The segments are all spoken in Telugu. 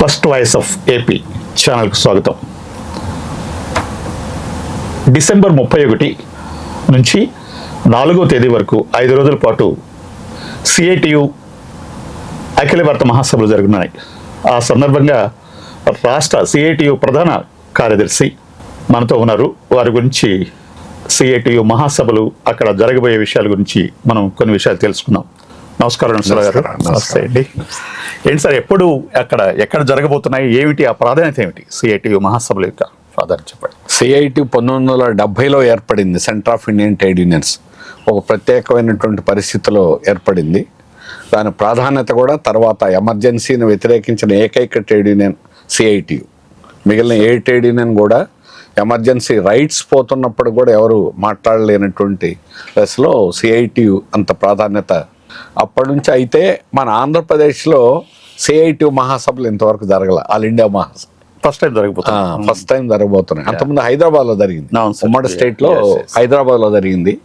ఫస్ట్ వాయిస్ ఆఫ్ ఏపీ ఛానల్కు స్వాగతం. డిసెంబర్ ముప్పై ఒకటి నుంచి నాలుగో తేదీ వరకు ఐదు రోజుల పాటు సిఐటియు అఖిల భారత మహాసభలు జరుగుతున్నాయి ఆ సందర్భంగా రాష్ట్ర సిఐటియు ప్రధాన కార్యదర్శి మనతో ఉన్నారు. వారి గురించి సిఐటియు మహాసభలు అక్కడ జరగబోయే విషయాల గురించి మనం కొన్ని విషయాలు తెలుసుకున్నాం నమస్కారం నమస్కారం గారు. నమస్తే అండి. ఏంటి సార్ ఎప్పుడు అక్కడ ఎక్కడ జరగబోతున్నాయి? ఏమిటి ఆ ప్రాధాన్యత ఏమిటి? సిఐటియు మహాసభల యొక్క ప్రాధాన్యత చెప్పండి. సిఐటి పంతొమ్మిది వందల డెబ్బైలో ఏర్పడింది Centre of Indian Trade Unions ఒక ప్రత్యేకమైనటువంటి పరిస్థితిలో ఏర్పడింది. దాని ప్రాధాన్యత కూడా తర్వాత ఎమర్జెన్సీని వ్యతిరేకించిన ఏకైక ట్రేడ్ యూనియన్ సిఐటియు మిగిలిన ఏ ట్రేడ్ యూనియన్ కూడా ఎమర్జెన్సీ రైట్స్ పోతున్నప్పుడు కూడా ఎవరు మాట్లాడలేనటువంటి దశలో సిఐటియు అంత ప్రాధాన్యత అప్పటి నుంచి అయితే మన ఆంధ్రప్రదేశ్లో సిఐటియు మహాసభలు ఇంతవరకు జరగల. ఆల్ ఇండియా మహాసభ. ఫస్ట్ టైం జరగబోతుంది. ఫస్ట్ టైం జరగబోతున్నాయి. అంతకుముందు హైదరాబాద్లో జరిగింది. ఉమ్మడి స్టేట్లో Yes, yes. హైదరాబాద్లో జరిగింది.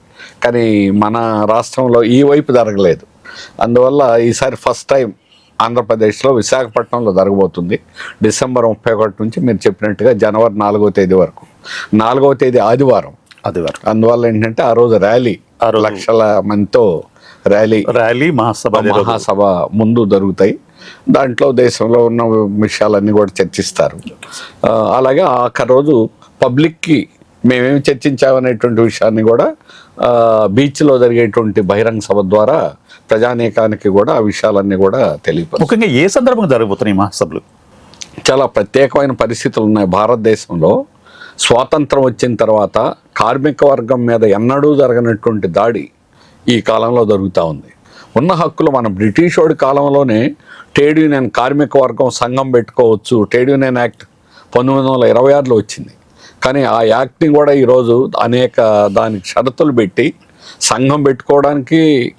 కానీ మన రాష్ట్రంలో ఈ వైపు జరగలేదు. అందువల్ల ఈసారి ఫస్ట్ టైం ఆంధ్రప్రదేశ్లో విశాఖపట్నంలో జరగబోతుంది. డిసెంబర్ ముప్పై ఒకటి నుంచి మీరు చెప్పినట్టుగా జనవరి నాలుగో తేదీ వరకు. నాలుగవ తేదీ ఆదివారం. అది వారు అందువల్ల ఏంటంటే ఆ రోజు ర్యాలీ ఆ రోజు- లక్షల మందితో ర్యాలీ. ర్యాలీ మహాసభ. మహాసభ ముందు జరుగుతాయి. దాంట్లో దేశంలో ఉన్న విషయాలన్నీ కూడా చర్చిస్తారు. ఆ, అలాగే ఆఖరి రోజు పబ్లిక్కి మేమేమి చర్చించామనేటువంటి విషయాన్ని కూడా ఆ, బీచ్లో జరిగేటువంటి బహిరంగ సభ ద్వారా ప్రజానీకానికి కూడా ఆ విషయాలన్నీ కూడా తెలియపరు ముఖ్యంగా ఏ సందర్భంగా జరగబోతున్నాయి మహాసభలు? చాలా ప్రత్యేకమైన పరిస్థితులు ఉన్నాయి. భారతదేశంలో స్వాతంత్రం వచ్చిన తర్వాత కార్మిక వర్గం మీద ఎన్నడూ జరగనటువంటి దాడి ఈ కాలంలో దొరుకుతూ ఉంది. ఉన్న హక్కులు మన బ్రిటిష్ వాడి కాలంలోనే ట్రేడ్ యూనియన్ కార్మిక వర్గం సంఘం పెట్టుకోవచ్చు. ట్రేడ్ యూనియన్ యాక్ట్ పంతొమ్మిది వందల ఇరవై ఆరులో వచ్చింది. కానీ ఆ యాక్ట్ని కూడా ఈరోజు అనేక దానికి షరతులు పెట్టి సంఘం పెట్టుకోవడానికి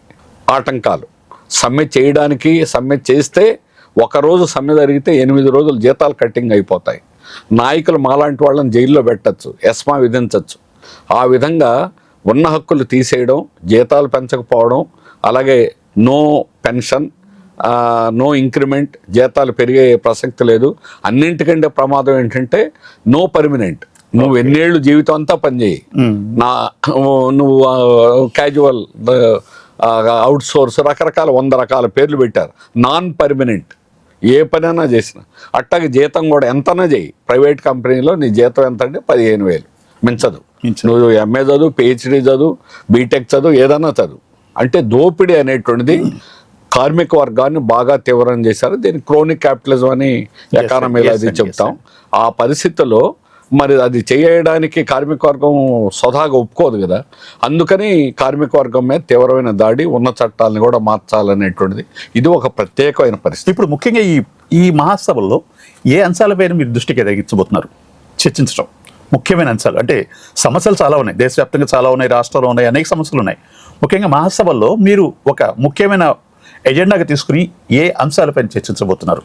ఆటంకాలు. సమ్మె చేయడానికి సమ్మె చేస్తే ఒక రోజు సమ్మె జరిగితే ఎనిమిది రోజులు జీతాలు కట్టింగ్ అయిపోతాయి. నాయకులు మాలాంటి వాళ్ళని జైల్లో పెట్టచ్చు ఎస్మా విధించవచ్చు ఆ విధంగా ఉన్న హక్కులు తీసేయడం జీతాలు పెంచకపోవడం అలాగే నో పెన్షన్ నో ఇంక్రిమెంట్ జీతాలు పెరిగే ప్రసక్తి లేదు. అన్నింటికంటే ప్రమాదం ఏంటంటే నో పర్మనెంట్. నువ్వు ఎన్నేళ్ళు జీవితం అంతా పనిచేయి నా నువ్వు క్యాజువల్ అవుట్ సోర్స్ రకరకాల వంద రకాల పేర్లు పెట్టారు. Non permanent. ఏ పనైనా చేసిన. అట్టాగే జీతం కూడా ఎంతనా చేయి. ప్రైవేట్ కంపెనీలో నీ జీతం ఎంత అంటే పదిహేను వేలు. మించదు. నువ్వు ఎంఏ చదువు పిహెచ్డి చదువు బీటెక్ చదువు ఏదన్నా చదువు. అంటే దోపిడీ అనేటువంటిది కార్మిక వర్గాన్ని బాగా తీవ్రం చేశారు. దీన్ని క్రోనిక్ క్యాపిటలిజం అని ఎకానమీలో అది చెప్తాం. ఆ పరిస్థితుల్లో మరి అది చేయడానికి కార్మిక వర్గం స్వతహాగా ఒప్పుకోదు కదా. అందుకని కార్మిక వర్గం మీద తీవ్రమైన దాడి ఉన్న చట్టాలను కూడా మార్చాలనేటువంటిది. ఇది ఒక ప్రత్యేకమైన పరిస్థితి. ఇప్పుడు ముఖ్యంగా ఈ ఈ మహాసభల్లో ఏ అంశాలపైన మీరు దృష్టికి తగ్గించబోతున్నారు చర్చించడం ముఖ్యమైన అంశాలు. అంటే సమస్యలు చాలా ఉన్నాయి. దేశవ్యాప్తంగా చాలా ఉన్నాయి రాష్ట్రంలో ఉన్నాయి అనేక సమస్యలు ఉన్నాయి. ముఖ్యంగా మహాసభల్లో మీరు ఒక ముఖ్యమైన ఎజెండాగా తీసుకుని ఏ అంశాలపైన చర్చించబోతున్నారు?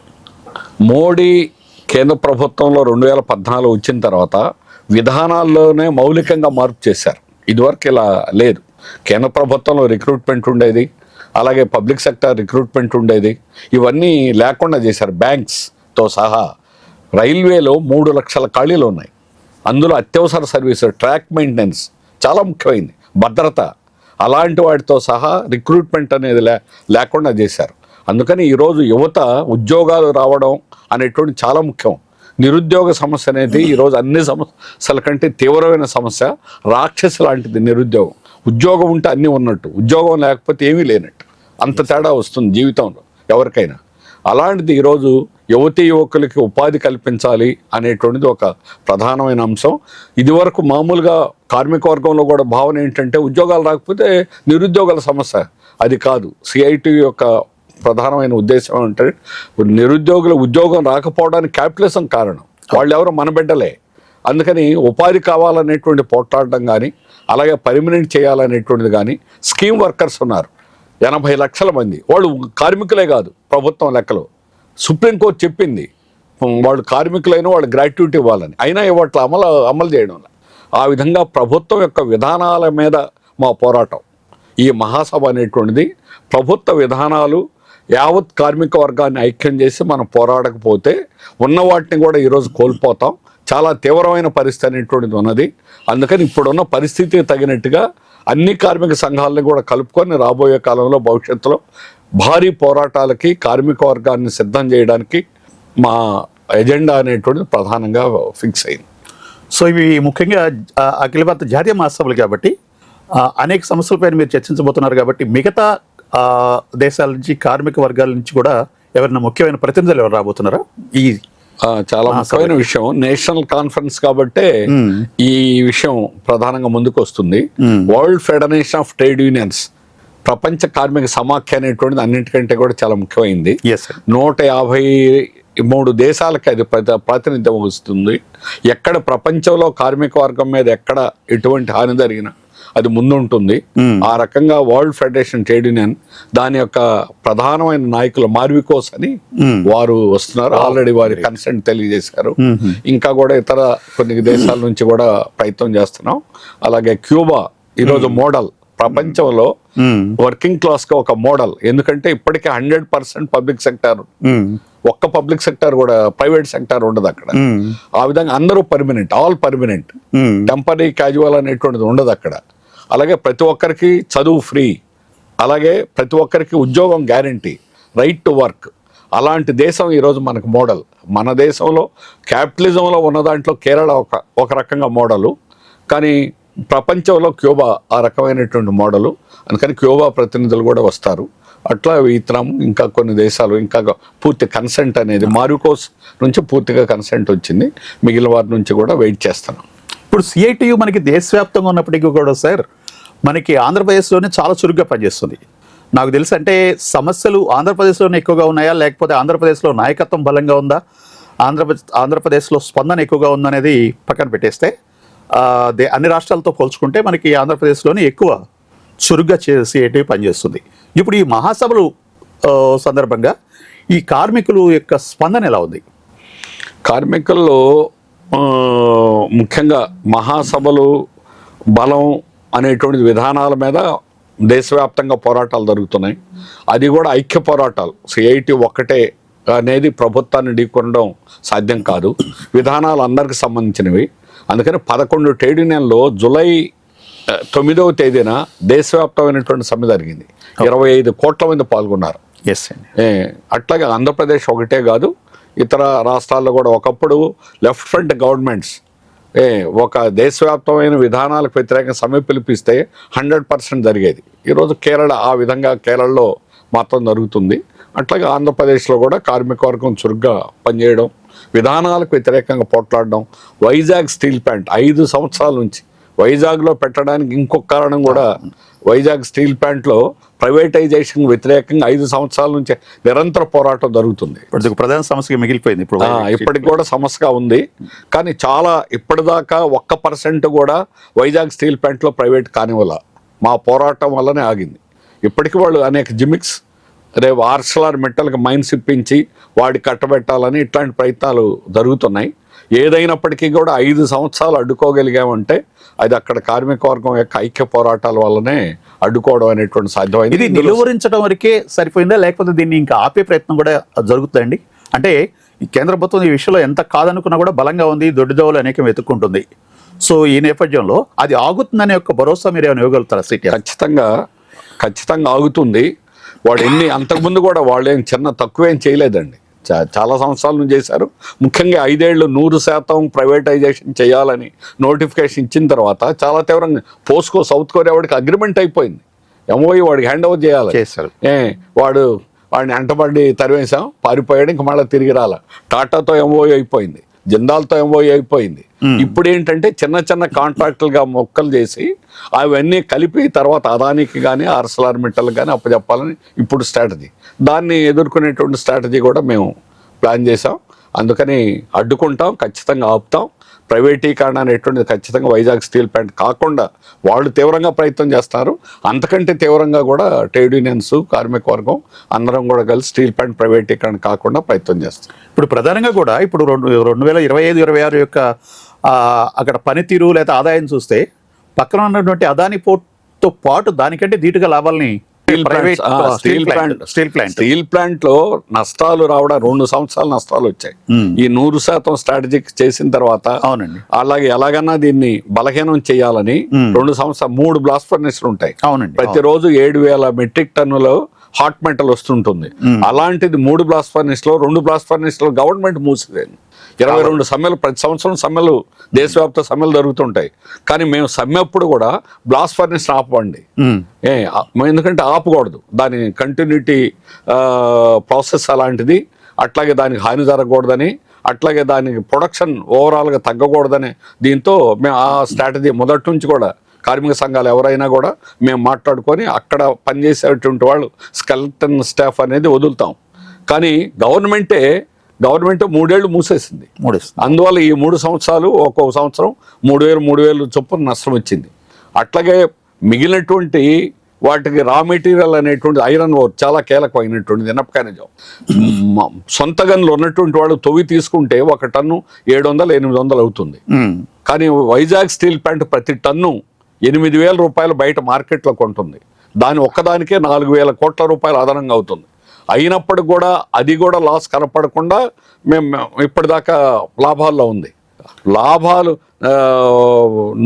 మోడీ కేంద్ర ప్రభుత్వంలో రెండు వేల పద్నాలుగు వచ్చిన తర్వాత విధానాల్లోనే మౌలికంగా మార్పు చేశారు. ఇదివరకు ఇలా లేదు. కేంద్ర ప్రభుత్వంలో రిక్రూట్మెంట్ ఉండేది. అలాగే పబ్లిక్ సెక్టర్ రిక్రూట్మెంట్ ఉండేది. ఇవన్నీ లేకుండా చేశారు. బ్యాంక్స్తో సహా రైల్వేలో మూడు లక్షల ఖాళీలు ఉన్నాయి. అందులో అత్యవసర సర్వీసు ట్రాక్ మెయింటెనెన్స్ చాలా ముఖ్యమైంది. భద్రత అలాంటి వాటితో సహా రిక్రూట్మెంట్ అనేది లే లేకుండా చేశారు. అందుకని ఈరోజు యువత ఉద్యోగాలు రావడం అనేటువంటి చాలా ముఖ్యం. నిరుద్యోగ సమస్య అనేది ఈరోజు అన్ని సమస్యల కంటే తీవ్రమైన సమస్య. రాక్షసు లాంటిది నిరుద్యోగం. ఉద్యోగం ఉంటే అన్నీ ఉన్నట్టు. ఉద్యోగం లేకపోతే ఏమీ లేనట్టు. అంత తేడా వస్తుంది జీవితంలో ఎవరికైనా. అలాంటిది ఈరోజు యువతీ యువకులకి ఉపాధి కల్పించాలి అనేటువంటిది ఒక ప్రధానమైన అంశం. ఇదివరకు మామూలుగా కార్మిక వర్గంలో కూడా భావన ఏంటంటే ఉద్యోగాలు రాకపోతే నిరుద్యోగాల సమస్య. అది కాదు. సిఐటి యొక్క ప్రధానమైన ఉద్దేశం అంటే నిరుద్యోగుల ఉద్యోగం రాకపోవడానికి క్యాపిటలిజం కారణం. వాళ్ళు ఎవరు మన బిడ్డలే. అందుకని ఉపాధి కావాలనేటువంటి పోట్లాడడం కానీ అలాగే పర్మనెంట్ చేయాలనేటువంటిది కానీ స్కీమ్ వర్కర్స్ ఉన్నారు. ఎనభై లక్షల మంది. వాళ్ళు కార్మికులే కాదు ప్రభుత్వం లెక్కలు. సుప్రీంకోర్టు చెప్పింది. వాళ్ళు కార్మికులైన వాళ్ళు గ్రాట్యుటీ ఇవ్వాలని. అయినా ఇవ్వట్ల అమలు అమలు చేయడం ఆ విధంగా ప్రభుత్వం యొక్క విధానాల మీద మా పోరాటం. ఈ మహాసభ అనేటువంటిది ప్రభుత్వ విధానాలు యావత్ కార్మిక వర్గాన్ని ఐక్యం చేసి మనం పోరాడకపోతే ఉన్న వాటిని కూడా ఈరోజు కోల్పోతాం. చాలా తీవ్రమైన పరిస్థితి అనేటువంటిది ఉన్నది. అందుకని ఇప్పుడున్న పరిస్థితికి తగినట్టుగా అన్ని కార్మిక సంఘాలను కూడా కలుపుకొని రాబోయే కాలంలో భవిష్యత్తులో భారీ పోరాటాలకి కార్మిక వర్గాన్ని సిద్ధం చేయడానికి మా ఎజెండా అనేటువంటిది ప్రధానంగా ఫిక్స్ అయింది. సో ఇవి ముఖ్యంగా అఖిల భారత జాతీయ మహాసభలు కాబట్టి అనేక సమస్యలపైన మీరు చర్చించబోతున్నారు కాబట్టి మిగతా దేశాల నుంచి కార్మిక వర్గాల నుంచి కూడా ఎవరైనా ముఖ్యమైన ప్రతినిధులు ఎవరు రాబోతున్నారా? ఈ చాలా ముఖ్యమైన విషయం. నేషనల్ కాన్ఫరెన్స్ కాబట్టే ఈ విషయం ప్రధానంగా ముందుకు వస్తుంది World Federation of Trade Unions. ప్రపంచ కార్మిక సమాఖ్య అనేటువంటిది అన్నింటికంటే కూడా చాలా సార్ నూట యాభై మూడు దేశాలకి అది ప్రతి ప్రాతినిధ్యం వహిస్తుంది. ఎక్కడ ప్రపంచంలో కార్మిక వర్గం మీద ఎక్కడ ఎటువంటి హాని జరిగినా అది ముందుంటుంది. ఆ రకంగా వరల్డ్ ఫెడరేషన్ ట్రేడ్ యూనియన్ దాని యొక్క ప్రధానమైన నాయకులు మార్వికోస్ అని వారు వస్తున్నారు. ఆల్రెడీ వారి కన్సెంట్ తెలియజేశారు. ఇంకా కూడా ఇతర కొన్ని దేశాల నుంచి కూడా ప్రయత్నం చేస్తున్నాం. అలాగే క్యూబా ఈరోజు మోడల్ ప్రపంచంలో వర్కింగ్ క్లాస్గా ఒక మోడల్ ఎందుకంటే ఇప్పటికే హండ్రెడ్ పర్సెంట్ పబ్లిక్ సెక్టర్ ఒక్క పబ్లిక్ సెక్టర్ కూడా ప్రైవేట్ సెక్టర్ ఉండదు అక్కడ. ఆ విధంగా అందరూ permanent all permanent temporary casual అనేటువంటిది ఉండదు అక్కడ. అలాగే ప్రతి ఒక్కరికి చదువు ఫ్రీ అలాగే ప్రతి ఒక్కరికి ఉద్యోగం గ్యారంటీ రైట్ టు వర్క్ అలాంటి దేశం ఈరోజు మనకు మోడల్ మన దేశంలో క్యాపిటలిజంలో ఉన్న దాంట్లో కేరళ ఒక ఒక రకంగా మోడలు కానీ ప్రపంచంలో క్యూబా ఆ రకమైనటువంటి మోడలు. అందుకని క్యూబా ప్రతినిధులు కూడా వస్తారు. అట్లా వియత్నాం ఇంకా కొన్ని దేశాలు ఇంకా పూర్తి కన్సెంట్ అనేది మారుకోస్ నుంచి పూర్తిగా కన్సెంట్ వచ్చింది. మిగిలిన వారి నుంచి కూడా వెయిట్ చేస్తాను ఇప్పుడు సిఐటియు మనకి దేశవ్యాప్తంగా ఉన్నప్పటికీ కూడా సార్ మనకి ఆంధ్రప్రదేశ్లోనే చాలా చురుగ్గా పనిచేస్తుంది. నాకు తెలుసు అంటే సమస్యలు ఆంధ్రప్రదేశ్లోనే ఎక్కువగా ఉన్నాయా? లేకపోతే ఆంధ్రప్రదేశ్లో నాయకత్వం బలంగా ఉందా? ఆంధ్రప్రదేశ్ ఆంధ్రప్రదేశ్లో స్పందన ఎక్కువగా ఉందనేది పక్కన పెట్టేస్తే అన్ని రాష్ట్రాలతో పోల్చుకుంటే మనకి ఆంధ్రప్రదేశ్లోనే ఎక్కువ చురుగ్గా చేసేటివి పనిచేస్తుంది. ఇప్పుడు ఈ మహాసభలు సందర్భంగా ఈ కార్మికులు యొక్క స్పందన ఎలా ఉంది? కార్మికుల్లో ముఖ్యంగా మహాసభలు బలం అనేటువంటి విధానాల మీద దేశవ్యాప్తంగా పోరాటాలు జరుగుతున్నాయి. అది కూడా ఐక్య పోరాటాలు. సిఐటి ఒక్కటే అనేది ప్రభుత్వాన్ని ఢీకొనడం సాధ్యం కాదు. విధానాలు అందరికి సంబంధించినవి. అందుకని పదకొండు ట్రేడ్ యూనియన్లో జులై తొమ్మిదవ తేదీన దేశవ్యాప్తమైనటువంటి సమ్మె జరిగింది. ఇరవై ఐదు కోట్ల మంది పాల్గొన్నారు. ఎస్ అట్లాగే ఆంధ్రప్రదేశ్ ఒకటే కాదు ఇతర రాష్ట్రాల్లో కూడా ఒకప్పుడు లెఫ్ట్ ఫ్రంట్ గవర్నమెంట్స్ ఏ ఒక దేశవ్యాప్తమైన విధానాలకు వ్యతిరేకంగా సమ్మె పిలిపిస్తే హండ్రెడ్ పర్సెంట్ జరిగేది. ఈరోజు కేరళ ఆ విధంగా కేరళలో మాత్రం జరుగుతుంది. అట్లాగే ఆంధ్రప్రదేశ్లో కూడా కార్మిక వర్గం చురుగ్గా పనిచేయడం విధానాలకు వ్యతిరేకంగా పోట్లాడడం వైజాగ్ స్టీల్ ప్లాంట్ ఐదు సంవత్సరాల నుంచి వైజాగ్లో పెట్టడానికి ఇంకొక కారణం కూడా వైజాగ్ స్టీల్ ప్లాంట్లో ప్రైవేటైజేషన్ వ్యతిరేకంగా ఐదు సంవత్సరాల నుంచి నిరంతర పోరాటం జరుగుతుంది. ఇప్పుడు ప్రధాన సమస్యగా మిగిలిపోయింది ఇప్పుడు ఇప్పటికి కూడా సమస్యగా ఉంది. కానీ చాలా ఇప్పటిదాకా ఒక్క పర్సెంట్ కూడా వైజాగ్ స్టీల్ ప్లాంట్లో ప్రైవేట్ కానివ్వాల. మా పోరాటం వల్లనే ఆగింది. ఇప్పటికి వాళ్ళు అనేక జిమిక్స్ రేపు ఆర్సలార్ మెట్టలకు మైన్స్ ఇప్పించి వాడి కట్టబెట్టాలని ఇట్లాంటి ప్రయత్నాలు జరుగుతున్నాయి. ఏదైనప్పటికీ కూడా ఐదు సంవత్సరాలు అడ్డుకోగలిగామంటే అది అక్కడ కార్మిక వర్గం యొక్క ఐక్య పోరాటాల వల్లనే అడ్డుకోవడం అనేటువంటి సాధ్యమైంది. ఇది నిలువరించడం వరకే సరిపోయిందా? లేకపోతే దీన్ని ఇంకా ఆపే ప్రయత్నం కూడా జరుగుతుందండి అంటే ఈ కేంద్ర ప్రభుత్వం ఈ విషయంలో ఎంత కాదనుకున్నా కూడా బలంగా ఉంది దొడ్డిదోవలు అనేకం వెతుక్కుంటుంది. సో ఈ నేపథ్యంలో అది ఆగుతుందనే ఒక భరోసా మీరు ఏమైనా ఇవ్వగలుగుతారా సిటీ ఖచ్చితంగా ఖచ్చితంగా ఆగుతుంది. వాడు ఎన్ని అంతకుముందు కూడా వాళ్ళు ఏం చిన్న తక్కువేం చేయలేదండి. చాలా సంవత్సరాల నుంచి చేశారు. ముఖ్యంగా ఐదేళ్ళు నూరు శాతం ప్రైవేటైజేషన్ చేయాలని నోటిఫికేషన్ ఇచ్చిన తర్వాత చాలా తీవ్రంగా పోస్కో సౌత్ కొరియా వాడికి అగ్రిమెంట్ అయిపోయింది. ఎంఓఈ వాడికి హ్యాండ్ ఓవర్ చేయాలి. చేశారు. ఏ వాడు వాడిని వెంటబడి తరివేశాం పారిపోయాడు ఇంక మళ్ళీ తిరిగి రాల. టాటాతో ఎంఓఈ అయిపోయింది. జిందాల్తో ఎంఓఈ అయిపోయింది. ఇప్పుడు ఏంటంటే చిన్న చిన్న కాంట్రాక్టులుగా మొక్కలు చేసి అవన్నీ కలిపి తర్వాత అదానికి కానీ ఆర్సలార్ మిట్టలకు కానీ అప్పచెప్పాలని ఇప్పుడు స్ట్రాటజీ. దాన్ని ఎదుర్కొనేటువంటి స్ట్రాటజీ కూడా మేము ప్లాన్ చేసాం అందుకని అడ్డుకుంటాం ఖచ్చితంగా ఆపుతాం. ప్రైవేటీకరణ అనేటువంటిది ఖచ్చితంగా వైజాగ్ స్టీల్ ప్లాంట్ కాకుండా వాళ్ళు తీవ్రంగా ప్రయత్నం చేస్తారు. అంతకంటే తీవ్రంగా కూడా ట్రేడ్ యూనియన్స్ కార్మిక వర్గం అందరం కూడా కలిసి స్టీల్ ప్లాంట్ ప్రైవేటీకరణ కాకుండా ప్రయత్నం చేస్తారు. ఇప్పుడు ప్రధానంగా కూడా ఇప్పుడు రెండు రెండు వేల ఇరవై ఐదు ఇరవై ఆరు యొక్క అక్కడ పనితీరు లేదా ఆదాయం చూస్తే పక్కన ఉన్నటువంటి అదాని పోర్ట్తో పాటు దానికంటే ధీటుగా లాభాలని steel plant steel plant steel ప్లాంట్లో నష్టాలు రావడం రెండు సంవత్సరాలు నష్టాలు వచ్చాయి. ఈ నూరు శాతం స్ట్రాటజిక్ చేసిన తర్వాత అవునండి. అలాగే ఎలాగన్నా దీన్ని బలహీనం చేయాలని రెండు సంవత్సరాలు మూడు బ్లాస్ట్ ఫర్నెస్లు ఉంటాయి. అవునండి. ప్రతిరోజు ఏడు వేల మెట్రిక్ టన్నులు హాట్ మెటల్ వస్తుంటుంది. అలాంటిది మూడు బ్లాస్ట్ ఫర్నెస్లో రెండు బ్లాస్ట్ ఫర్నెస్లో గవర్నమెంట్ మూసివేది ఇరవై రెండు సమ్మెలు ప్రతి సంవత్సరం సమ్మెలు దేశవ్యాప్త సమ్మెలు జరుగుతుంటాయి. కానీ మేము సమ్మె అప్పుడు కూడా బ్లాస్ట్ ఫర్నెస్ ఆపండి ఎందుకంటే ఆపకూడదు. దాని కంటిన్యూటీ ప్రాసెస్ అలాంటిది అట్లాగే దానికి హాని జరగకూడదని అట్లాగే దానికి ప్రొడక్షన్ ఓవరాల్గా తగ్గకూడదని దీంతో మేము ఆ స్ట్రాటజీ మొదటి నుంచి కూడా కార్మిక సంఘాలు ఎవరైనా కూడా మేము మాట్లాడుకొని అక్కడ పనిచేసేటువంటి వాళ్ళు స్కెల్టన్ స్టాఫ్ అనేది వదులుతాం. కానీ గవర్నమెంటే గవర్నమెంట్ మూడేళ్ళు మూసేసింది. అందువల్ల ఈ మూడు సంవత్సరాలు ఒక్కొక్క సంవత్సరం మూడు వేలు మూడు వేలు చొప్పున నష్టం వచ్చింది. అట్లాగే మిగిలినటువంటి వాటికి రా మెటీరియల్ అనేటువంటి ఐరన్ ఓర్ చాలా కీలకమైనటువంటిది మ- సొంత గనులు ఉన్నటువంటి వాళ్ళు తొవి తీసుకుంటే ఒక టన్ను ఏడు వందలు ఎనిమిది వందలు అవుతుంది. కానీ వైజాగ్ స్టీల్ ప్లాంట్ ప్రతి టన్ను ఎనిమిది వేల రూపాయలు బయట మార్కెట్లో కొంటుంది. దాని ఒక్కదానికే నాలుగు వేల కోట్ల రూపాయలు అదనంగా అవుతుంది. అయినప్పటికి కూడా అది కూడా లాస్ కనపడకుండా మేము ఇప్పటిదాకా లాభాల్లో ఉంది. లాభాలు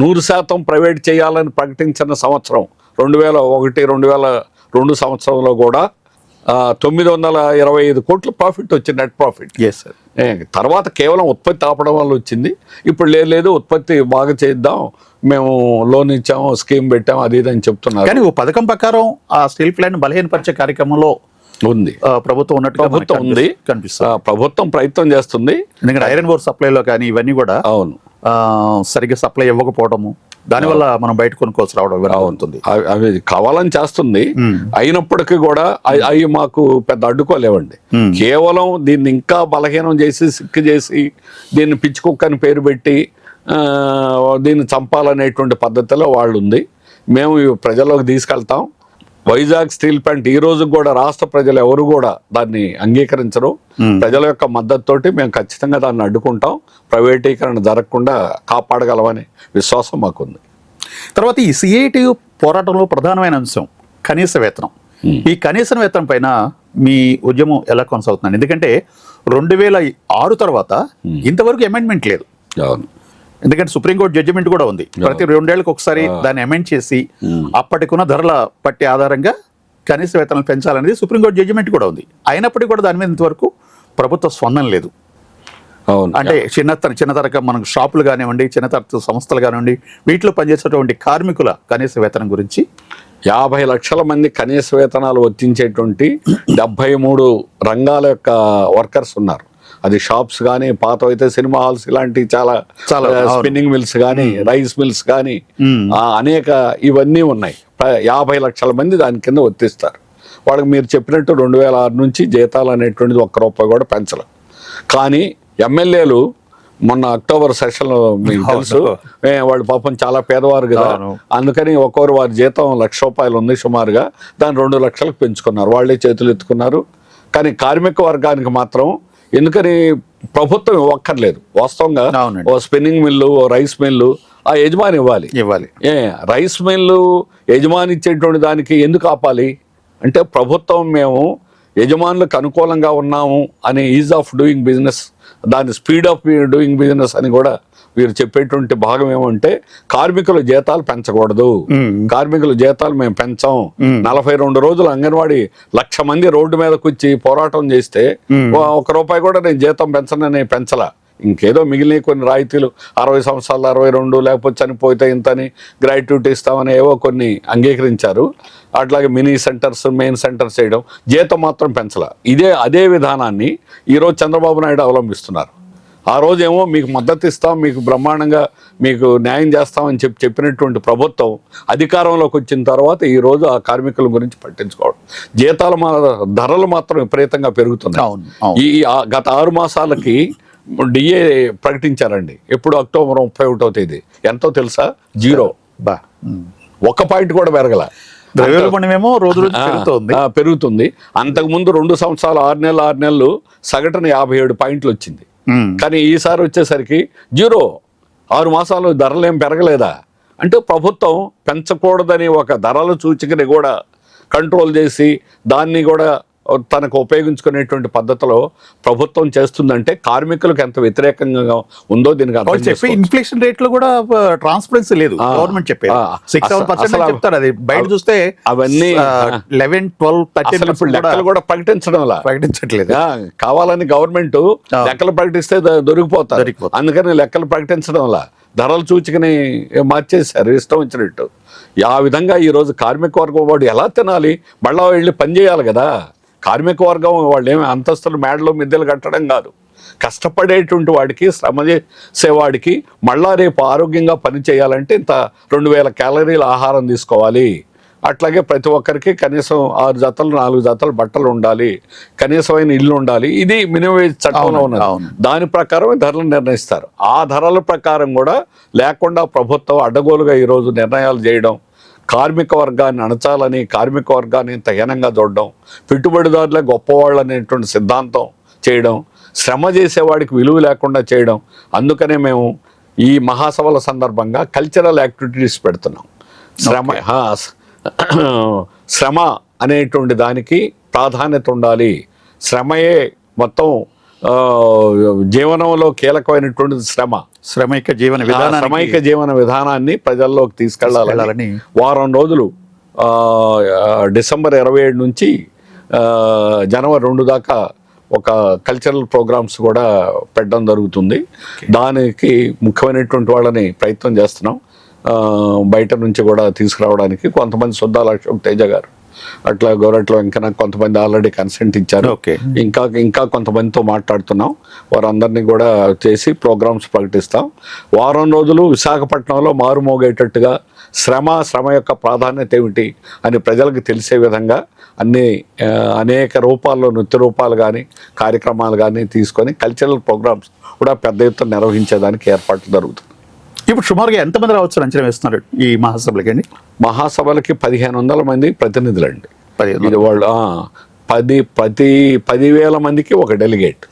నూరు శాతం ప్రైవేట్ చేయాలని ప్రకటించిన సంవత్సరం రెండు వేల ఒకటి రెండు వేల రెండు సంవత్సరంలో కూడా తొమ్మిది వందల ఇరవై ఐదు కోట్ల ప్రాఫిట్ వచ్చింది నెట్ ప్రాఫిట్. ఎస్ సార్ తర్వాత కేవలం ఉత్పత్తి ఆపడం వల్ల వచ్చింది. ఇప్పుడు లేదు లేదు ఉత్పత్తి బాగా చేద్దాం మేము లోన్ ఇచ్చాము స్కీమ్ పెట్టాము అది ఇది అని చెప్తున్నారు. కానీ ఓ పథకం ప్రకారం ఆ స్టీల్ ప్లాంట్ బలహీనపరిచే కార్యక్రమంలో ఉంది. ప్రభుత్వం ఉన్నట్టుగా మనకి ప్రభుత్వం ఉంది. కనిపిస్- కనిపిస్తుంది ప్రభుత్వం ప్రయత్నం చేస్తుంది. ఎందుకంటే ఐరన్ ఓర్ సప్లైలో కానీ ఇవన్నీ కూడా అవును. సరిగ్గా సప్లై ఇవ్వకపోవడము దానివల్ల మనం బయట కొనుక్కోవాల్సి రావడం అవుతుంది అవి- కావాలని చేస్తుంది. అయినప్పటికీ కూడా అవి మాకు పెద్ద అడ్డుకోలేవండి. కేవలం దీన్ని ఇంకా బలహీనం చేసి సిక్కు చేసి దీన్ని పిచ్చి కుక్క అని పేరు పెట్టి ఆ, దీన్ని చంపాలనేటువంటి పద్ధతిలో వాళ్ళు ఉంది మేము ప్రజల్లోకి తీసుకెళ్తాం. వైజాగ్ స్టీల్ ప్లాంట్ ఈ రోజు కూడా రాష్ట్ర ప్రజలు ఎవరు కూడా దాన్ని అంగీకరించరు. ప్రజల యొక్క మద్దతుతోటి మేము ఖచ్చితంగా దాన్ని అడ్డుకుంటాం. ప్రైవేటీకరణ జరగకుండా కాపాడగలమనే విశ్వాసం మాకుంది. తర్వాత ఈ సిఐటియు పోరాటంలో ప్రధానమైన అంశం కనీస వేతనం. ఈ కనీస వేతనం పైన మీ ఉద్యమం ఎలా కొనసాగుతుంది ఎందుకంటే రెండు వేల ఆరు తర్వాత ఇంతవరకు అమెండ్మెంట్ లేదు. అవును. ఎందుకంటే సుప్రీంకోర్టు జడ్జిమెంట్ కూడా ఉంది. ప్రతి రెండేళ్ళకు ఒకసారి దాన్ని అమెండ్ చేసి అప్పటికున్న ధరల పట్టి ఆధారంగా కనీస వేతనాలు పెంచాలనేది సుప్రీంకోర్టు జడ్జిమెంట్ కూడా ఉంది. అయినప్పటికీ కూడా దాని మీద ఇంతవరకు ప్రభుత్వ స్పందన లేదు. అవును. అంటే చిన్న తర- చిన్న తరగతి మనకు షాపులు కానివ్వండి చిన్న తరగతి సంస్థలు కానివ్వండి వీటిలో పనిచేసేటువంటి కార్మికుల కనీస వేతనం గురించి యాభై లక్షల మంది కనీస వేతనాలు వర్తించేటువంటి డెబ్బై మూడు రంగాల యొక్క వర్కర్స్ ఉన్నారు. అది షాప్స్ కానీ పాత అయితే సినిమా హాల్స్ ఇలాంటి చాలా చాలా. స్పిన్నింగ్ మిల్స్ కానీ రైస్ మిల్స్ కానీ అనేక ఇవన్నీ ఉన్నాయి. యాభై లక్షల మంది దాని కింద వర్తిస్తారు వాళ్ళకి మీరు చెప్పినట్టు రెండు వేల ఆరు నుంచి జీతాలు అనేటువంటిది ఒక్క రూపాయి కూడా పెంచలేదు. కానీ ఎమ్మెల్యేలు మొన్న అక్టోబర్ సెషన్లో మీకు తెలుసు వాళ్ళు పాపం చాలా పేదవారు కదా. అందుకని ఒక్కొరు వారి జీతం లక్ష రూపాయలు ఉంది సుమారుగా దాన్ని రెండు లక్షలకు పెంచుకున్నారు. వాళ్ళే చేతులు ఎత్తుకున్నారు. కానీ కార్మిక వర్గానికి మాత్రం ఎందుకని ప్రభుత్వం ఇవ్వక్కర్లేదు. వాస్తవంగా. ఓ స్పిన్నింగ్ మిల్లు ఓ రైస్ మిల్లు ఆ యజమాని ఇవ్వాలి. ఇవ్వాలి. ఏ రైస్ మిల్లు యజమాని ఇచ్చేటువంటి దానికి ఎందుకు ఆపాలి? అంటే ప్రభుత్వం మేము యజమానులకు అనుకూలంగా ఉన్నాము అనే ఈజ్ ఆఫ్ డూయింగ్ బిజినెస్ దాని స్పీడ్ ఆఫ్ డూయింగ్ బిజినెస్ అని కూడా వీరు చెప్పేటువంటి భాగం ఏమంటే కార్మికుల జీతాలు పెంచకూడదు. కార్మికుల జీతాలు మేము పెంచాం. నలభై రెండు రోజులు అంగన్వాడీ లక్ష మంది రోడ్డు మీదకి వచ్చి పోరాటం చేస్తే ఒక రూపాయి కూడా నేను జీతం పెంచనని పెంచలా. ఇంకేదో మిగిలిన కొన్ని రాయితీలు అరవై సంవత్సరాలు అరవై రెండు లేకపోతే చనిపోతే ఇంతని గ్రాట్యుటీ ఇస్తామని ఏవో కొన్ని అంగీకరించారు. అట్లాగే మినీ సెంటర్స్ మెయిన్ సెంటర్స్ చేయడం జీతం మాత్రం పెంచల. ఇదే అదే విధానాన్ని ఈరోజు చంద్రబాబు నాయుడు అవలంబిస్తున్నారు. ఆ రోజేమో మీకు మద్దతు ఇస్తాం మీకు బ్రహ్మాండంగా మీకు న్యాయం చేస్తామని చెప్పి చెప్పినటువంటి ప్రభుత్వం అధికారంలోకి వచ్చిన తర్వాత ఈ రోజు ఆ కార్మికుల గురించి పట్టించుకోవడం. జీతాలు ధరలు మాత్రం విపరీతంగా పెరుగుతున్నాయి. ఈ గత ఆరు మాసాలకి డిఏ ప్రకటించారండి. ఎప్పుడు అక్టోబర్ ముప్పై ఒకటో తేదీ. ఎంతో తెలుసా? జీరో. బా. ఒక్క పాయింట్ కూడా పెరగల. ద్రవ్యోల్బణమేమో రోజు రోజు పెరుగుతోంది. పెరుగుతుంది. అంతకుముందు రెండు సంవత్సరాలు ఆరు నెలలు ఆరు నెలలు సగటున యాభై ఏడు పాయింట్లు వచ్చింది. కానీ ఈసారి వచ్చేసరికి జీరో. ఆరు మాసాలు ధరలు ఏం పెరగలేదా? అంటే ప్రభుత్వం పెంచకూడదని ఒక ధరల సూచికని కూడా కంట్రోల్ చేసి దాన్ని కూడా తనకు ఉపయోగించుకునేటువంటి పద్ధతిలో ప్రభుత్వం చేస్తుందంటే కార్మికులకు ఎంత వ్యతిరేకంగా ఉందో దీనికి చెప్పే. ఇన్ఫ్లేషన్ రేట్లో కూడా ట్రాన్స్పరెన్సీ లేదు. గవర్నమెంట్ చెప్పేది. సిక్స్ సెవెన్ పర్సెంట్ చెప్తారు అది. బయట చూస్తే అవన్నీ, లెవెన్ ట్వెల్వ్ థర్టీన్ లెక్కలు కూడా ప్రకటించడంలా. ప్రకటించట్లేదు. కావాలని గవర్నమెంట్. లెక్కలు ప్రకటిస్తే దొరికిపోతారు. అందుకని లెక్కలు ప్రకటించడం వల్ల ధరలు సూచికని మార్చేశారు ఇష్టం వచ్చినట్టు. ఆ విధంగా ఈ రోజు కార్మిక వర్గం వాడు ఎలా తినాలి? మళ్ళా వెళ్ళి పని చేయాలి కదా. కార్మిక వర్గం వాళ్ళు ఏమి అంతస్తులు మేడలో మిద్దెలు కట్టడం కాదు. కష్టపడేటువంటి వాడికి శ్రమ చేసేవాడికి మళ్ళా రేపు ఆరోగ్యంగా పని చేయాలంటే ఇంత రెండు వేల క్యాలరీల ఆహారం తీసుకోవాలి. అట్లాగే ప్రతి ఒక్కరికి కనీసం ఆరు జతలు నాలుగు జతలు బట్టలు ఉండాలి. కనీసమైన ఇల్లు ఉండాలి. ఇది మినిమం వేజ్ చట్టంలో ఉన్నది. దాని ప్రకారం ధరలు నిర్ణయిస్తారు. ఆ ధరల ప్రకారం కూడా లేకుండా ప్రభుత్వం అడ్డగోలుగా ఈరోజు నిర్ణయాలు చేయడం కార్మిక వర్గాన్ని అణచాలని కార్మిక వర్గాన్ని ఇంత హీనంగా చూడడం పెట్టుబడిదారులే గొప్పవాళ్ళు అనేటువంటి సిద్ధాంతం చేయడం శ్రమ చేసేవాడికి విలువ లేకుండా చేయడం అందుకనే మేము ఈ మహాసభల సందర్భంగా కల్చరల్ యాక్టివిటీస్ పెడుతున్నాం. శ్రమ శ్రమ అనేటువంటి దానికి ప్రాధాన్యత ఉండాలి. శ్రమయే మొత్తం జీవనంలో కీలకమైనటువంటి శ్రమ. శ్రమైక జీవన ఆ విధానానికి శ్రమైక జీవన విధానాన్ని ప్రజల్లోకి తీసుకెళ్ళాలని వారం రోజులు డిసెంబర్ ఇరవై ఏడు నుంచి జనవరి రెండు దాకా ఒక కల్చరల్ ప్రోగ్రామ్స్ కూడా పెట్టడం జరుగుతుంది. దానికి ముఖ్యమైనటువంటి వాళ్ళని ప్రయత్నం చేస్తున్నాం. బయట నుంచి కూడా తీసుకురావడానికి కొంతమంది సుద్దాల అశోక్ తేజ గారు. అట్లా గోరట్లో ఇంకా కొంతమంది ఆల్రెడీ కన్సెంట్ ఇచ్చారు. ఓకే. ఇంకా ఇంకా కొంతమందితో మాట్లాడుతున్నాం. వారందరినీ కూడా చేసి ప్రోగ్రామ్స్ ప్రకటిస్తాం వారం రోజులు విశాఖపట్నంలో మారుమోగేటట్టుగా శ్రమ శ్రమ యొక్క ప్రాధాన్యత ఏమిటి అని ప్రజలకు తెలిసే విధంగా అన్ని అనేక రూపాల్లో నృత్య రూపాలు కానీ కార్యక్రమాలు కానీ తీసుకొని కల్చరల్ ప్రోగ్రామ్స్ కూడా పెద్ద ఎత్తున నిర్వహించేదానికి ఏర్పాట్లు జరుగుతుంది ఇప్పుడు సుమారుగా ఎంతమంది రావచ్చు అంచనా వేస్తున్నారు ఈ మహాసభలకి అండి? మహాసభలకి పదిహేను వందల మంది ప్రతినిధులండి. పదిహేను ఇది వాళ్ళు పది ప్రతి పదివేల మందికి ఒక డెలిగేట్.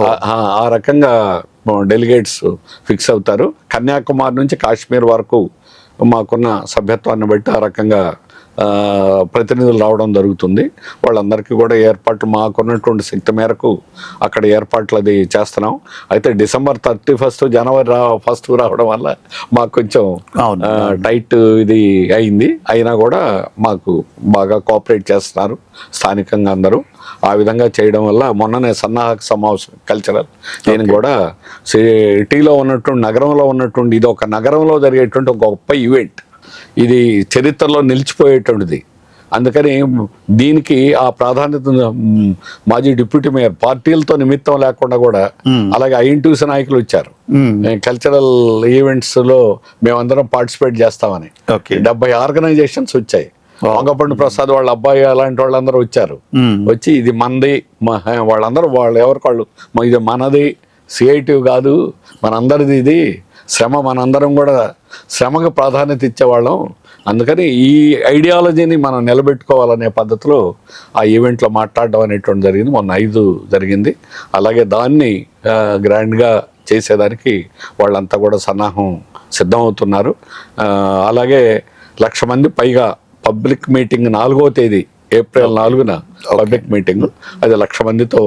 ఆ- రకంగా డెలిగేట్స్ ఫిక్స్ అవుతారు. కన్యాకుమారి నుంచి కాశ్మీర్ వరకు మాకున్న సభ్యత్వాన్ని బట్టి ఆ రకంగా ప్రతినిధులు రావడం జరుగుతుంది. వాళ్ళందరికీ కూడా ఏర్పాట్లు మాకున్నటువంటి శక్తి మేరకు అక్కడ ఏర్పాట్లు అది చేస్తున్నాం. అయితే డిసెంబర్ థర్టీ ఫస్ట్ జనవరి రా ఫస్ట్ రావడం వల్ల మాకు కొంచెం టైట్ ఇది అయింది. అయినా కూడా మాకు బాగా కోఆపరేట్ చేస్తున్నారు స్థానికంగా అందరూ. ఆ విధంగా చేయడం వల్ల మొన్ననే సన్నాహక సమావేశం కల్చరల్. నేను కూడా సిటీలో ఉన్నటువంటి నగరంలో ఉన్నటువంటి ఇది ఒక నగరంలో జరిగేటువంటి ఒక గొప్ప ఈవెంట్. ఇది చరిత్రలో నిలిచిపోయేటువంటిది. అందుకని దీనికి ఆ ప్రాధాన్యత మాజీ డిప్యూటీ మేయర్ పార్టీలతో నిమిత్తం లేకుండా కూడా అలాగే ఐఎన్టీసీ నాయకులు వచ్చారు. కల్చరల్ ఈవెంట్స్లో మేమందరం పార్టిసిపేట్ చేస్తామని. డెబ్బై ఆర్గనైజేషన్స్ వచ్చాయి. వంగపండు ప్రసాద్ వాళ్ళ అబ్బాయి అలాంటి వాళ్ళందరూ వచ్చారు. వచ్చి ఇది మనది వాళ్ళందరూ వాళ్ళు ఎవరికి వాళ్ళు మ- ఇది మనది సిఐటివ్ కాదు మనందరిది ఇది శ్రమ మనందరం కూడా శ్రమకు ప్రాధాన్యత ఇచ్చేవాళ్ళం. అందుకని ఈ ఐడియాలజీని మనం నిలబెట్టుకోవాలనే పద్ధతిలో ఆ ఈవెంట్లో మాట్లాడడం అనేటువంటి జరిగింది. మొన్న ఐదు జరిగింది. అలాగే దాన్ని గ్రాండ్గా చేసేదానికి వాళ్ళంతా కూడా సన్నాహం సిద్ధమవుతున్నారు. అలాగే లక్ష మంది పైగా పబ్లిక్ మీటింగ్ నాలుగో తేదీ ఏప్రిల్ నాలుగున పబ్లిక్ మీటింగ్. అది లక్ష మందితో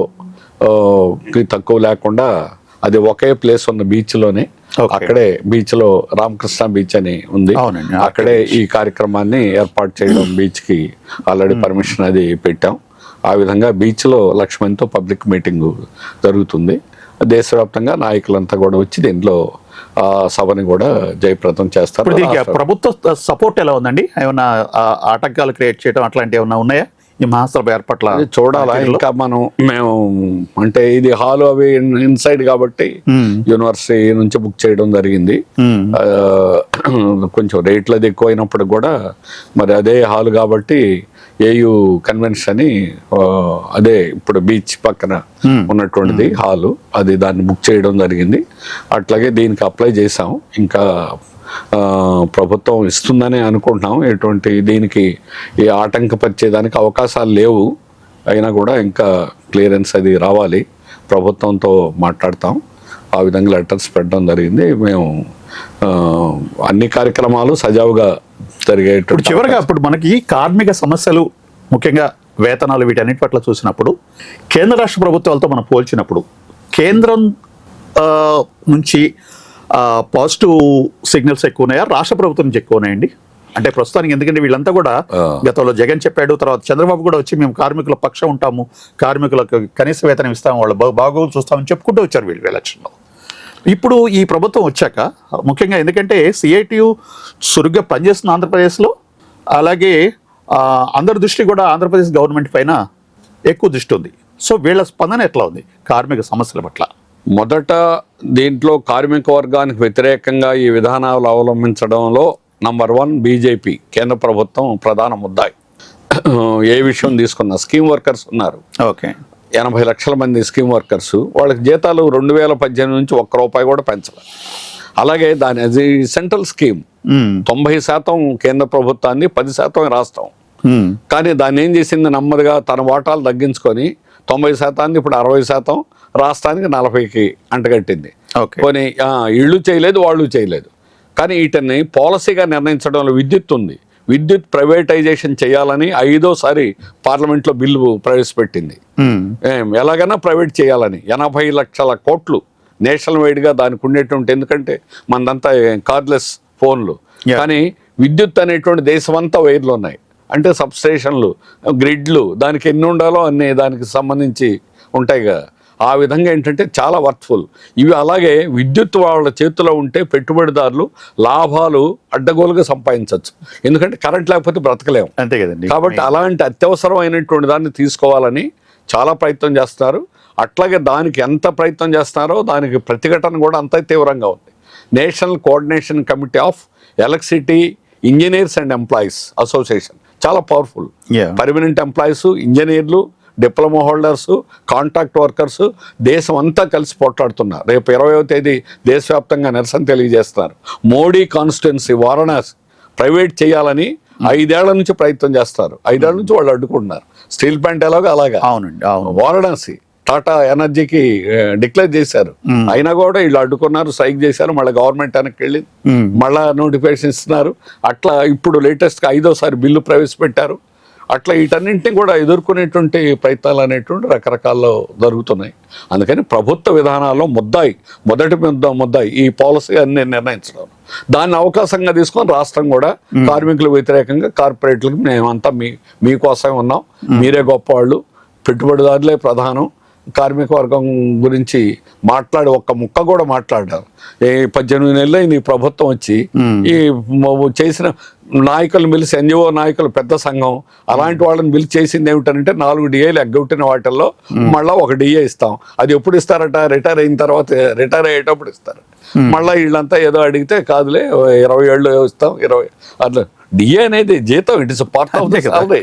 తక్కువ లేకుండా అది ఒకే ప్లేస్ ఉన్న బీచ్లోనే Okay. అక్కడే బీచ్లో రామకృష్ణ బీచ్ అని ఉంది. అవునండి, అక్కడే ఈ కార్యక్రమాన్ని ఏర్పాటు చేయడం బీచ్కి ఆల్రెడీ పర్మిషన్ అది పెట్టాం. ఆ విధంగా బీచ్లో లక్ష మందితో పబ్లిక్ మీటింగ్ జరుగుతుంది. దేశవ్యాప్తంగా నాయకులంతా కూడా వచ్చి దీంట్లో ఆ సభని కూడా జయప్రదం చేస్తారు. ప్రభుత్వ సపోర్ట్ ఎలా ఉందండి? ఏమైనా ఆటంకాలు క్రియేట్ చేయడం అట్లాంటివి ఏమైనా ఉన్నాయా? ఈ మహాసభ ఏర్పాట్ల చూడాలా? ఇంకా మనం మేము అంటే ఇది హాల్ అవి ఇన్సైడ్ కాబట్టి. యూనివర్సిటీ నుంచి బుక్ చేయడం జరిగింది. కొంచెం రేట్లు అది ఎక్కువ అయినప్పుడు కూడా మరి అదే హాల్ కాబట్టి ఏయు కన్వెన్షన్ అని అదే ఇప్పుడు బీచ్ పక్కన. ఉన్నటువంటిది హాలు. అది దాన్ని బుక్ చేయడం జరిగింది. అట్లాగే దీనికి అప్లై చేసాం ఇంకా ప్రభుత్వం ఇస్తుందని అనుకుంటున్నాం. ఎటువంటి దీనికి ఈ ఆటంకపరిచేదానికి అవకాశాలు లేవు. అయినా కూడా ఇంకా క్లియరెన్స్ అది రావాలి. ప్రభుత్వంతో మాట్లాడతాం. ఆ విధంగా లెటర్స్ పెట్టడం జరిగింది. మేము అన్ని కార్యక్రమాలు సజావుగా జరిగేటప్పుడు చివరిగా అప్పుడు మనకి కార్మిక సమస్యలు ముఖ్యంగా వేతనాలు వీటన్నిటి పట్ల చూసినప్పుడు కేంద్ర రాష్ట్ర ప్రభుత్వాలతో మనం పోల్చినప్పుడు కేంద్రం నుంచి పాజిటివ్ సిగ్నల్స్ ఎక్కువ ఉన్నాయా రాష్ట్ర ప్రభుత్వం నుంచి ఎక్కువ ఉన్నాయండి అంటే ప్రస్తుతానికి ఎందుకంటే వీళ్ళంతా కూడా. గతంలో జగన్ చెప్పాడు తర్వాత చంద్రబాబు కూడా వచ్చి మేము కార్మికుల పక్షం ఉంటాము కార్మికులకు కనీస వేతనం ఇస్తాము వాళ్ళ బాగోగులు చూస్తామని చెప్పుకుంటూ వచ్చారు వీళ్ళు ఎలక్షన్లో. ఇప్పుడు ఈ ప్రభుత్వం వచ్చాక ముఖ్యంగా ఎందుకంటే సిఐటియు చురుగ్గా పనిచేస్తున్న ఆంధ్రప్రదేశ్లో అలాగే అందరి దృష్టి కూడా ఆంధ్రప్రదేశ్ గవర్నమెంట్ పైన ఎక్కువ దృష్టి ఉంది. సో వీళ్ళ స్పందన ఎట్లా ఉంది? కార్మిక సమస్యల పట్ల. మొదట దీంట్లో కార్మిక వర్గానికి వ్యతిరేకంగా ఈ విధానాలు అవలంబించడంలో నంబర్ వన్ బీజేపీ కేంద్ర ప్రభుత్వం ప్రధాన ముద్దాయి. ఏ విషయం తీసుకున్నా స్కీమ్ వర్కర్స్ ఉన్నారు. ఓకే. ఎనభై లక్షల మంది స్కీమ్ వర్కర్స్. వాళ్ళకి జీతాలు రెండు వేల పద్దెనిమిది నుంచి ఒక్క రూపాయి కూడా పెంచాలి. అలాగే దాని అది సెంట్రల్ స్కీమ్. తొంభై శాతం కేంద్ర ప్రభుత్వాన్ని పది శాతం రాష్ట్రం. కానీ దాన్ని ఏం చేసింది నెమ్మదిగా తన వాటాలు తగ్గించుకొని తొంభై శాతాన్ని ఇప్పుడు అరవై శాతం రాష్ట్రానికి నలభైకి అంటగట్టింది. ఓకే. కొన్ని ఇళ్ళు చేయలేదు వాళ్ళు చేయలేదు. కానీ వీటిని పాలసీగా నిర్ణయించడంలో విద్యుత్ ఉంది. విద్యుత్ ప్రైవేటైజేషన్ చేయాలని ఐదోసారి పార్లమెంట్లో బిల్లు ప్రవేశపెట్టింది. ఎలాగైనా ప్రైవేట్ చేయాలని. ఎనభై లక్షల కోట్లు నేషనల్ వైడ్గా దానికి ఉండేటువంటి ఎందుకంటే మనదంతా కార్డ్లెస్ ఫోన్లు. కానీ విద్యుత్ అనేటువంటి దేశమంతా వైర్లు ఉన్నాయి. అంటే సబ్ స్టేషన్లు గ్రిడ్లు దానికి ఎన్ని ఉండాలో అన్ని దానికి సంబంధించి ఉంటాయి కదా ఆ విధంగా ఏంటంటే చాలా వర్త్ఫుల్ ఇవి అలాగే విద్యుత్ వాళ్ళ చేతిలో ఉంటే పెట్టుబడిదారులు లాభాలు అడ్డగోలుగా సంపాదించవచ్చు ఎందుకంటే కరెంట్ లేకపోతే బ్రతకలేము అంతే కదండి. కాబట్టి అలాంటి అత్యవసరమైనటువంటి దాన్ని తీసుకోవాలని చాలా ప్రయత్నం చేస్తున్నారు. అట్లాగే దానికి ఎంత ప్రయత్నం చేస్తున్నారో దానికి ప్రతిఘటన కూడా అంత తీవ్రంగా ఉంది. National Coordination Committee of Electricity Engineers and Employees Association చాలా పవర్ఫుల్. పర్మనెంట్ ఎంప్లాయీస్ ఇంజనీర్లు డిప్లొమా హోల్డర్స్ కాంట్రాక్ట్ వర్కర్స్ దేశం అంతా కలిసి పోట్లాడుతున్నారు. రేపు ఇరవయో తేదీ దేశవ్యాప్తంగా నిరసన తెలియజేస్తున్నారు. మోడీ కాన్స్టిట్యున్సీ వారణాసి ప్రైవేట్ చేయాలని ఐదేళ్ళ నుంచి ప్రయత్నం చేస్తారు. ఐదేళ్ళ నుంచి వాళ్ళు అడ్డుకుంటున్నారు. స్టీల్ ప్లాంట్ ఎలాగో అలాగా. అవునండి అవును. వారణాసి టాటా ఎనర్జీకి డిక్లేర్ చేశారు. అయినా కూడా వీళ్ళు అడ్డుకున్నారు స్ట్రైక్ చేశారు మళ్ళీ గవర్నమెంట్ వెనక్కి వెళ్ళింది. మళ్ళా నోటిఫికేషన్ ఇస్తున్నారు. అట్లా ఇప్పుడు లేటెస్ట్గా ఐదోసారి బిల్లు ప్రవేశపెట్టారు. అట్లా వీటన్నింటినీ కూడా ఎదుర్కొనేటువంటి ప్రయత్నాలు అనేటువంటి రకరకాల్లో జరుగుతున్నాయి. అందుకని ప్రభుత్వ విధానాల్లో ముద్దాయి మొదటి ముద్ద ముద్దాయి ఈ పాలసీ అన్ని నిర్ణయించడం. దాన్ని అవకాశంగా తీసుకొని రాష్ట్రం కూడా కార్మికులకు వ్యతిరేకంగా కార్పొరేట్లకు మేమంతా మీ మీకోసమే ఉన్నాం. మీరే గొప్పవాళ్ళు. పెట్టుబడిదారులే ప్రధానం. కార్మిక వర్గం గురించి మాట్లాడి ఒక్క ముక్క కూడా మాట్లాడారు. ఈ పద్దెనిమిది నెలలు ఈ ప్రభుత్వం వచ్చి ఈ చేసిన నాయకులు పిలిచి ఎన్జిఓ నాయకులు పెద్ద సంఘం అలాంటి వాళ్ళని పిలిచి చేసింది ఏమిటంటే నాలుగు డిఏలు ఎగ్గొట్టిన వాటిల్లో మళ్ళా ఒక డిఏ ఇస్తాం. అది ఎప్పుడు ఇస్తారట? రిటైర్ అయిన తర్వాత రిటైర్ అయ్యేటప్పుడు ఇస్తారు. మళ్ళీ వీళ్ళంతా ఏదో అడిగితే కాదులే ఇరవై ఏళ్ళు ఇస్తాం ఇరవై అట్లా. డిఏ అనేది జీతం. It is part of the. Salary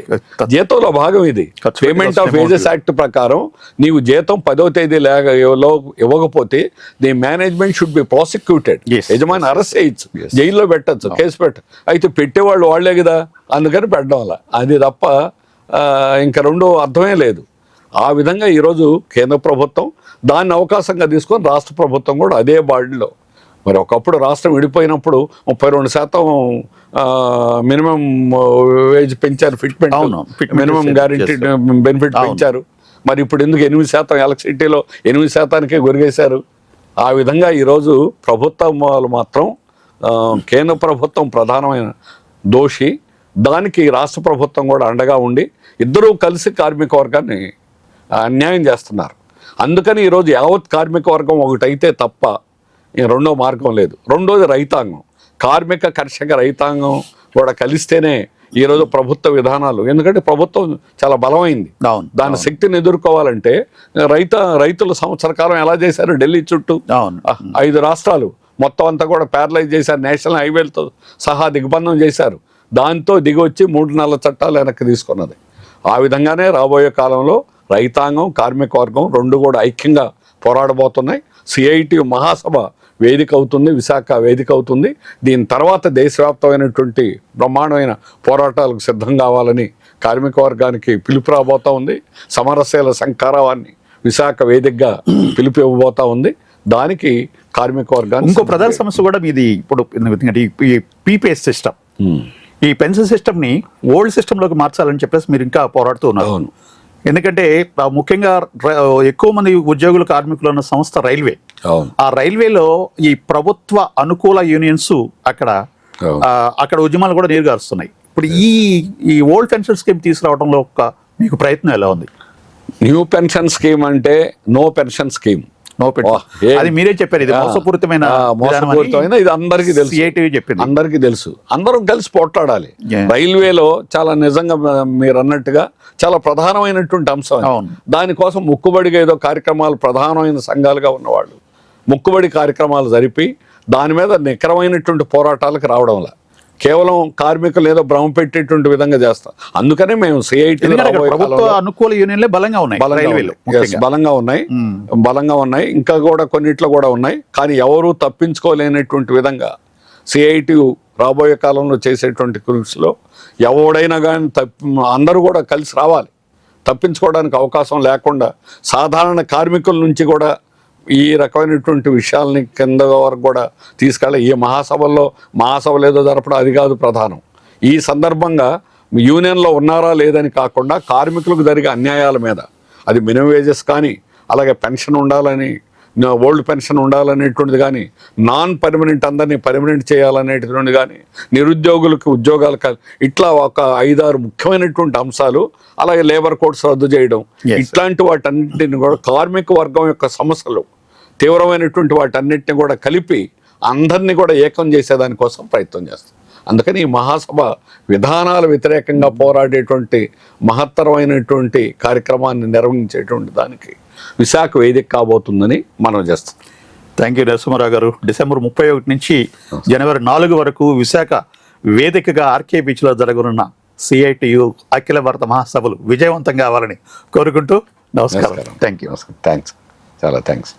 జీతంలో భాగం ఇది. పేమెంట్ ఆఫ్ వేజెస్ యాక్ట్ ప్రకారం నీవు జీతం పదో తేదీ లేక లో ఇవ్వకపోతే the management should be prosecuted. యజమాని అరెస్ట్ చేయొచ్చు. జైల్లో పెట్టచ్చు కేసు పెట్ట అయితే పెట్టేవాళ్ళు వాళ్ళే కదా. అందుకని పెట్టడం వల్ల. అది తప్ప ఇంకా రెండో అర్థమే లేదు. ఆ విధంగా ఈరోజు కేంద్ర ప్రభుత్వం దాన్ని అవకాశంగా తీసుకొని రాష్ట్ర ప్రభుత్వం కూడా అదే బాడీలో మరి ఒకప్పుడు రాష్ట్రం విడిపోయినప్పుడు ముప్పై రెండు శాతం మినిమం వేజ్ పెంచారు ఫిట్మెంట్ అవును, మినిమం గ్యారెంటీ బెనిఫిట్. పెంచారు. మరి ఇప్పుడు ఎందుకు ఎనిమిది శాతం ఎలక్ట్రిసిటీలో ఎనిమిది శాతానికే గొరిగేశారు? ఆ విధంగా ఈరోజు ప్రభుత్వం వాళ్ళు మాత్రం కేంద్ర ప్రభుత్వం ప్రధానమైన దోషి. దానికి రాష్ట్ర ప్రభుత్వం కూడా అండగా ఉండి ఇద్దరూ కలిసి కార్మిక వర్గాన్ని అన్యాయం చేస్తున్నారు. అందుకని ఈరోజు యావత్ కార్మిక వర్గం ఒకటైతే తప్ప రెండో మార్గం లేదు. రెండోది రైతాంగం. కార్మిక కర్షక రైతాంగం కూడా కలిస్తేనే ఈరోజు ప్రభుత్వ విధానాలు ఎందుకంటే ప్రభుత్వం చాలా బలమైంది. దాని శక్తిని ఎదుర్కోవాలంటే రైత రైతులు సంవత్సర కాలం ఎలా చేశారు? ఢిల్లీ చుట్టూ? ఐదు రాష్ట్రాలు. మొత్తం అంతా కూడా ప్యారలైజ్ చేశారు. నేషనల్ హైవేలతో సహా దిగ్బంధం చేశారు. దాంతో దిగొచ్చి మూడు నెలల చట్టాలు వెనక్కి తీసుకున్నది. ఆ విధంగానే రాబోయే కాలంలో రైతాంగం కార్మిక వర్గం రెండు కూడా ఐక్యంగా పోరాడబోతున్నాయి. సిఐటి మహాసభ వేదిక అవుతుంది విశాఖ వేదిక అవుతుంది దీని తర్వాత దేశవ్యాప్తమైనటువంటి బ్రహ్మాండమైన పోరాటాలకు సిద్ధం కావాలని కార్మిక వర్గానికి పిలుపు రాబోతా ఉంది. సమరస్యాల శంకారావాన్ని విశాఖ వేదికగా పిలుపు ఇవ్వబోతా ఉంది. దానికి కార్మిక వర్గాన్ని ఇంకో ప్రధాన సమస్య కూడా మీది ఇప్పుడు ఈ- పీపీఎస్ సిస్టమ్. ఈ పెన్షన్ సిస్టమ్ని ఓల్డ్ సిస్టంలోకి మార్చాలని చెప్పేసి మీరు ఇంకా పోరాడుతూ ఉన్నారు. అవును. ఎందుకంటే ముఖ్యంగా ఎక్కువ మంది ఉద్యోగులు కార్మికులు ఉన్న సంస్థ రైల్వే. ఆ రైల్వేలో ఈ ప్రభుత్వ అనుకూల యూనియన్స్ అక్కడ అక్కడ ఉద్యమాలు కూడా నీరుగారుస్తున్నాయి ఇప్పుడు ఈ ఈ ఓల్డ్ పెన్షన్ స్కీమ్ తీసుకురావడంలో ఒక మీకు ప్రయత్నం ఎలా ఉంది? న్యూ పెన్షన్ స్కీమ్ అంటే నో పెన్షన్ స్కీమ్. నో అది మీరే చెప్పారు. ఇది మోసపూరితమైన మోసపూరితమైన ఇది అందరికీ తెలుసు. సిఐటివి చెప్పింది. అందరికీ తెలుసు. అందరం కలిసి పోట్లాడాలి. రైల్వేలో చాలా నిజంగా మీరు అన్నట్టుగా చాలా ప్రధానమైనటువంటి అంశం. దానికోసం ముక్కుబడిగా ఏదో కార్యక్రమాలు ప్రధానమైన సంఘాలుగా ఉన్నవాళ్ళు. ముక్కుబడి కార్యక్రమాలు జరిపి దాని మీద నికరమైనటువంటి పోరాటాలకు రావడంలా. కేవలం కార్మికులు ఏదో భ్రమ పెట్టేటువంటి విధంగా చేస్తాం. అందుకనే మేము సిఐటి అనుకూల యూనియన్లే బలంగా ఉన్నాయి బలంగా ఉన్నాయి. బలంగా ఉన్నాయి. ఇంకా కూడా కొన్నిట్లో కూడా ఉన్నాయి. కానీ ఎవరు తప్పించుకోలేనటువంటి విధంగా సిఐటి రాబోయే కాలంలో చేసేటువంటి కృషిలో ఎవడైనా కానీ తప్పి అందరూ కూడా కలిసి రావాలి. తప్పించుకోవడానికి అవకాశం లేకుండా సాధారణ కార్మికుల నుంచి కూడా ఈ రకమైనటువంటి విషయాల్ని కింద వరకు కూడా తీసుకెళ్ళి ఈ మహాసభల్లో మహాసభలు ఏదో జరపడం అది కాదు ప్రధానం. ఈ సందర్భంగా యూనియన్లో ఉన్నారా లేదని కాకుండా కార్మికులకు జరిగే అన్యాయాల మీద. అది మినిమం వేజెస్ కానీ అలాగే పెన్షన్ ఉండాలని ఓల్డ్ పెన్షన్ ఉండాలనేటువంటిది కానీ నాన్ పర్మనెంట్ అందరినీ పర్మనెంట్ చేయాలనేటువంటిది కానీ నిరుద్యోగులకు ఉద్యోగాలు కల్- ఇట్లా ఒక ఐదారు ముఖ్యమైనటువంటి అంశాలు అలాగే లేబర్ కోడ్స్ రద్దు చేయడం. ఇట్లాంటి వాటన్నిటిని కూడా కార్మిక వర్గం యొక్క సమస్యలు తీవ్రమైనటువంటి వాటన్నిటిని కూడా కలిపి అందరినీ కూడా ఏకం చేసేదానికోసం ప్రయత్నం చేస్తాం. అందుకని ఈ మహాసభ విధానాల వ్యతిరేకంగా పోరాడేటువంటి మహత్తరమైనటువంటి కార్యక్రమాన్ని నిర్వహించేటువంటి దానికి విశాఖ వేదిక కాబోతుందని మనం చేస్తాం. థ్యాంక్ యూ నరసింహారావు గారు. డిసెంబర్ ముప్పై ఒకటి నుంచి జనవరి నాలుగు వరకు విశాఖ వేదికగా ఆర్కే బీచ్లో జరగనున్న సిఐటియు అఖిల భారత మహాసభలు విజయవంతం కావాలని కోరుకుంటూ నమస్కారం. థ్యాంక్ యూ థ్యాంక్స్ చాలా థ్యాంక్స్.